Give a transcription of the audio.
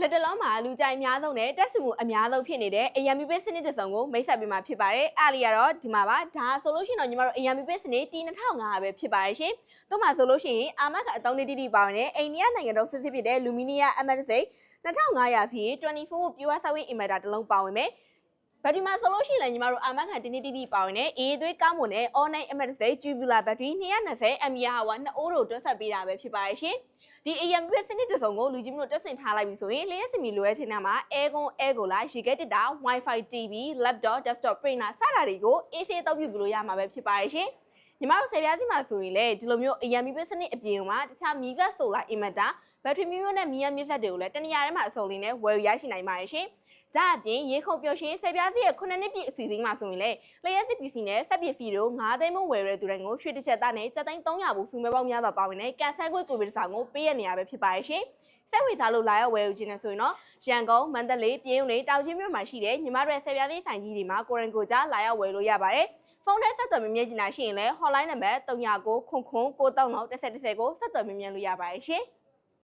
လက်တလုံးမှာလူကြိုက်အများဆုံးနဲ့တက်စုမှုအများဆုံးဖြစ်နေတဲ့ AMP စနစ်တစ်စုံကိုမိတ်ဆက်ပေးမှာဖြစ်ပါတယ်။အားလီကတော့ဒီမှာပါဒါဆိုလို့ရှိရင်တော့ညီမတို့ AMP စနစ် T2500 ပဲဖြစ်ပါတယ်ရှင်။သူ့မှာဆိုလို့ရှိရင်အာမခံအသုံးလေးတိတိပါဝင်တဲ့အိန္ဒိယနိုင်ငံတော်စစ်စစ်ဖြစ်တဲ့ Lumia MSA 2500စီ24 pure service inverter တစ်လုံးပါဝင်မယ်။ ဘက်ထရီမှာဆိုလို့ရှိရင်လည်းညီမတို့အာမခံတင်းတင်းတိတိပါဝင်တဲ့အေးသွေးကောင်းမွန်တဲ့ online MSA tubular battery 220 mAh ဟော2အိုးတို့တွက်ဆက်ပေးတာပဲဖြစ်ပါတယ်ရှင်။ဒီ AM စနစ်တစ်စုံကိုလူကြီးမျိုးတက်ဆင်ထားလိုက်ပြီဆိုရင်လျှက်စီမီလိုရဲ့ချိန်မှာ Aircon Aircola ရေခဲတစ်တာ Wi-Fi TV laptop desktop printer စတာတွေကို AC အသုံးပြုပြီးလို့ရမှာပဲဖြစ်ပါတယ်ရှင်။ညီမတို့ဆယ်ပြားစီမှာဆိုရင်လေဒီလိုမျိုး AM စနစ်အပြင်မှာတခြားမီဂတ်ဆိုလာ inverter ဘက်ထရီမျိုးမျိုးနဲ့မီးရမြစ်ဆက်တွေကိုလည်းတနေရာထဲမှာအစုံလေးနဲ့ဝယ်ယူရရှိနိုင်ပါတယ်ရှင်။ဒါအပြင်ရေခုပ်ပျော်ရှင်ဆယ်ပြားစီရဲ့9နှစ်ပြည့်အစီအစဉ်မှာဆိုရင်လေလျှက်စစ်ပစ္စည်းနဲ့ဆက်ပစ္စည်းတို့9သိန်းမို့ဝယ်ရတဲ့သူတိုင်းကိုရွှေတစ်ချက်သားနဲ့စက်သိန်း300ဘူးစုမဲပေါင်းများစွာပါဝင်တဲ့ကန်ဆယ်ခွေကိုဗစ်ဆောင်ကိုပေးရနေရပဲဖြစ်ပါတယ်ရှင်။ဆက်ဝေသားလို့လာရောက်ဝယ်ယူခြင်းနဲ့ဆိုရင်တော့ရန်ကုန်မန္တလေးပြင်းဦးလေးတောင်ချင်းမြို့မှာရှိတဲ့ညီမတို့ရဲ့ဆယ်ပြားစီဆိုင်ကြီးတွေမှာကိုရင်ကိုကြားလာရောက်ဝယ်လို့ရပါတယ်။ဖုန်းနဲ့ဆက်သွယ်မြင်မြင်ကျင်တာရှိရင်လည်း hotline နံပါတ်3999 9393 1010ကိုဆက်သွယ်မြင်မြင်လို့ရပါတယ်ရှင်။